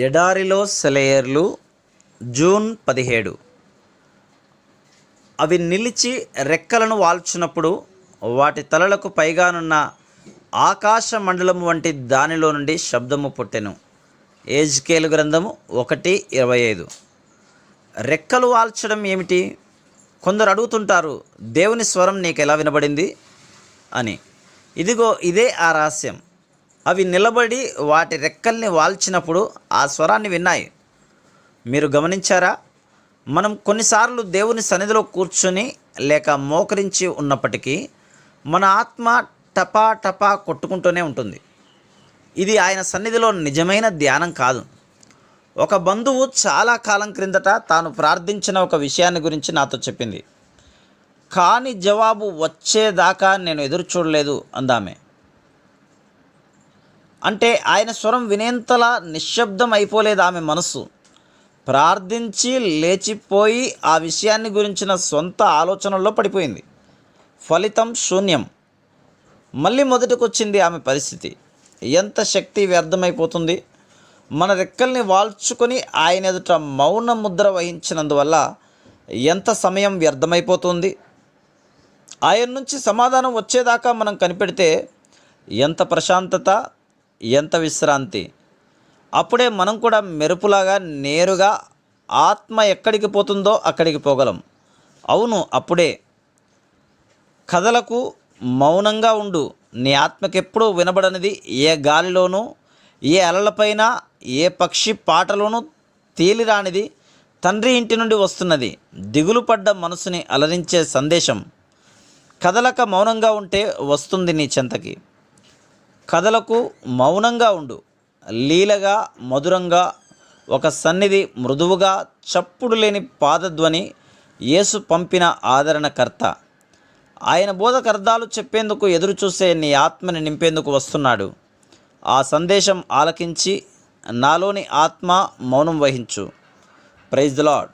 ఎడారిలో సెలయర్లు జూన్ పదిహేడు. అవి నిలిచి రెక్కలను వాల్చినప్పుడు వాటి తలలకు పైగానున్న ఆకాశ మండలము వంటి దానిలో నుండి శబ్దము పుట్టెను. ఏజ్కేలు గ్రంథము ఒకటి ఇరవై ఐదు. రెక్కలు వాల్చడం ఏమిటి? కొందరు అడుగుతుంటారు దేవుని స్వరం నీకు ఎలా వినబడింది? అని. ఇదిగో ఇదే ఆ రహస్యం. అవి నిలబడి వాటి రెక్కల్ని వాల్చినప్పుడు ఆ స్వరాన్ని విన్నాయి. మీరు గమనించారా? మనం కొన్నిసార్లు దేవుని సన్నిధిలో కూర్చుని లేక మోకరించి ఉన్నప్పటికీ మన ఆత్మ టపా టపా కొట్టుకుంటూనే ఉంటుంది. ఇది ఆయన సన్నిధిలో నిజమైన ధ్యానం కాదు. ఒక బంధువు చాలా కాలం క్రిందట తాను ప్రార్థించిన ఒక విషయాన్ని గురించి నాతో చెప్పింది. కానీ జవాబు వచ్చేదాకా నేను ఎదురు చూడలేదు అందామే. అంటే ఆయన స్వరం వినేంతలా నిశ్శబ్దం అయిపోలేదు ఆమె మనస్సు. ప్రార్థించి లేచిపోయి ఆ విషయాన్ని గురించిన సొంత ఆలోచనల్లో పడిపోయింది. ఫలితం శూన్యం. మళ్ళీ మొదటికొచ్చింది ఆమె పరిస్థితి. ఎంత శక్తి వ్యర్థమైపోతుంది. మన రెక్కల్ని వాల్చుకొని ఆయన ఎదుట మౌన ముద్ర వహించినందువల్ల ఎంత సమయం వ్యర్థమైపోతుంది. ఆయన నుంచి సమాధానం వచ్చేదాకా మనం కనిపెడితే ఎంత ప్రశాంతత ఎంత విశ్రాంతి? అప్పుడే మనం కూడా మెరుపులాగా నేరుగా ఆత్మ ఎక్కడికి పోతుందో అక్కడికి పోగలం. అవును అప్పుడే. కథలకు మౌనంగా ఉండు. నీ ఆత్మకెప్పుడూ వినబడనిది ఏ గాలిలోనూ ఏ అలలపైన ఏ పక్షి పాటలోనూ తేలిరానిది తండ్రి ఇంటి నుండి వస్తున్నది. దిగులు పడ్డ మనసుని అలరించే సందేశం. కదలక మౌనంగా ఉంటే వస్తుంది నీ చెంతకి. కథలకు మౌనంగా ఉండు. లీలగా మధురంగా ఒక సన్నిధి మృదువుగా చప్పుడు లేని పాదధ్వని యేసు పంపిన ఆదరణకర్త. ఆయన బోధకర్ధాలు చెప్పేందుకు ఎదురు చూసే నీ ఆత్మని నింపేందుకు వస్తున్నాడు. ఆ సందేశం ఆలకించి నాలోని ఆత్మ మౌనం వహించు. Praise the lord